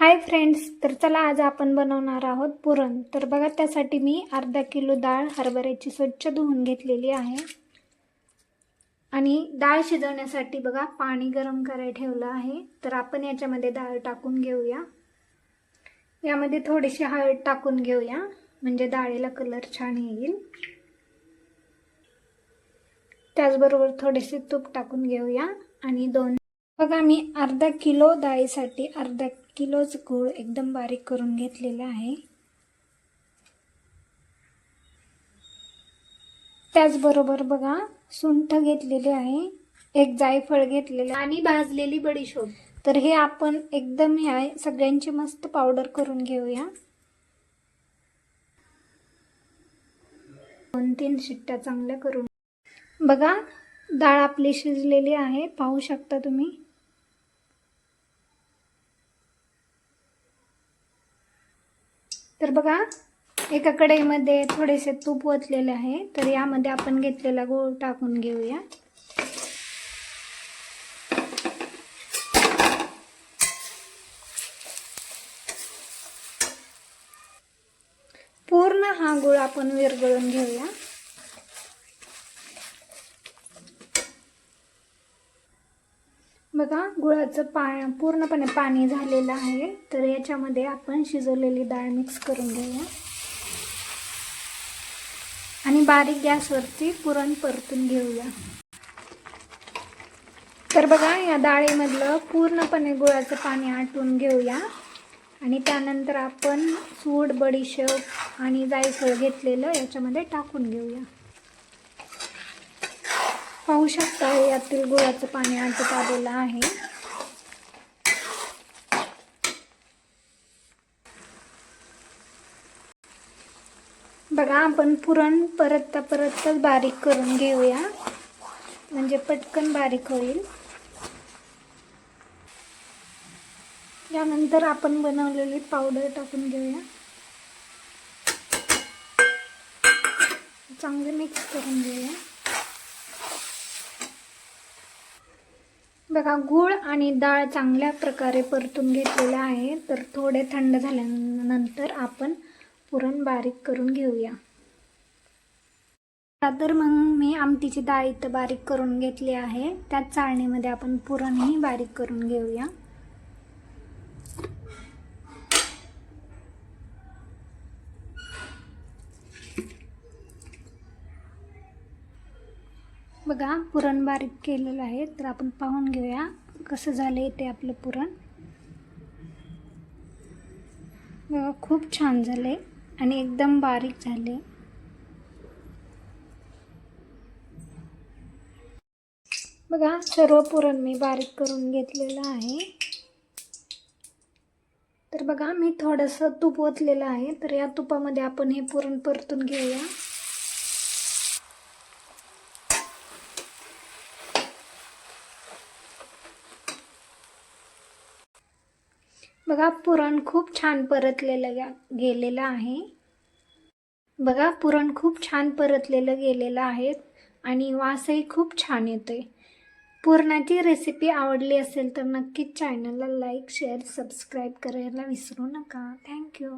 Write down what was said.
Hi friends तर चला आज आपण बनवणार आहोत पुरण. तर बघा त्यासाठी मी अर्धा किलो डाळ हरभऱ्याची स्वच्छ धुवून घेतलेली आहे. आणि डाळ शिजवण्यासाठी बघा पाणी गरम करायला ठेवलं आहे. तर आपण याच्यामध्ये डाळ टाकून घेऊया. यामध्ये थोडीशी हळद टाकून घेऊया म्हणजे डाळीला कलर छान येईल. त्याचबरोबर थोडेसे तूप टाकून घेऊया. आणि दोन बघा मी अर्धा किलो डाळीसाठी अर्धा किलोच गूळ एकदम बारीक करून घेतलेला आहे. त्याचबरोबर बघा सुंठ घेतलेले आहे एक जायफळ घेतलेले आणि भाजलेली बडीशोप. तर हे आपण एकदम ह्या सगळ्यांची मस्त पावडर करून घेऊया. दोन तीन शिट्ट्या चांगल्या करून. बघा डाळ आपली शिजलेली आहे पाहू शकता तुम्ही. तर बघा एका कढईमध्ये थोडेसे तूप ओतलेले आहे. तर यामध्ये आपण घेतलेला गूळ टाकून घेऊया. पूर्ण हा गुळ आपण विरगळून घेऊया. बघा गुळाचं पा पूर्णपणे पाणी झालेलं आहे. तर याच्यामध्ये आपण शिजवलेली डाळ मिक्स करून घेऊया. आणि बारीक गॅसवरती पुरण परतून घेऊया. तर बघा या डाळीमधलं पूर्णपणे गुळाचं पाणी आटून घेऊया. आणि त्यानंतर आपण सूड बडीशेप आणि जायफळ घेतलेलं याच्यामध्ये टाकून घेऊया. पाहू शकता यातील गुळाचं पाणी आटत आलेलं आहे. बघा आपण पुरण परतता परतच बारीक करून घेऊया. म्हणजे पटकन बारीक होईल. यानंतर आपण बनवलेली पावडर टाकून घेऊया. चांगलं मिक्स करून घेऊया. बघा गूळ आणि डाळ चांगल्या प्रकारे परतून घेतलेलं आहे. तर थोडे थंड झाल्यानंतर आपण पुरण बारीक करून घेऊया. तर मग मी आमटीची डाळ इथं बारीक करून घेतली आहे. त्याच चाळणीमध्ये आपण पुरणही बारीक करून घेऊया. बघा पुरण बारीक केलेलं आहे तर आपण पाहून घेऊया कसं झालं ते आपलं पुरण. बघा खूप छान झाले आणि एकदम बारीक झाले बघा सर्व पुरण मी बारीक करून घेतलेलं आहे. तर बघा मी थोडंसं तूप ओतलेलं आहे तर या तुपामध्ये आपण हे पुरण परतून घेऊया. बघा पुरण खूप छान परतलेलं गेलेलं आहे. बघा पुरण खूप छान परतलेलं गेलेलं आहे आणि वासही खूप छान येतो आहे पुरणाची रेसिपी आवडली असेल तर नक्कीच चॅनलला लाईक शेअर सबस्क्राईब करायला विसरू नका. थँक्यू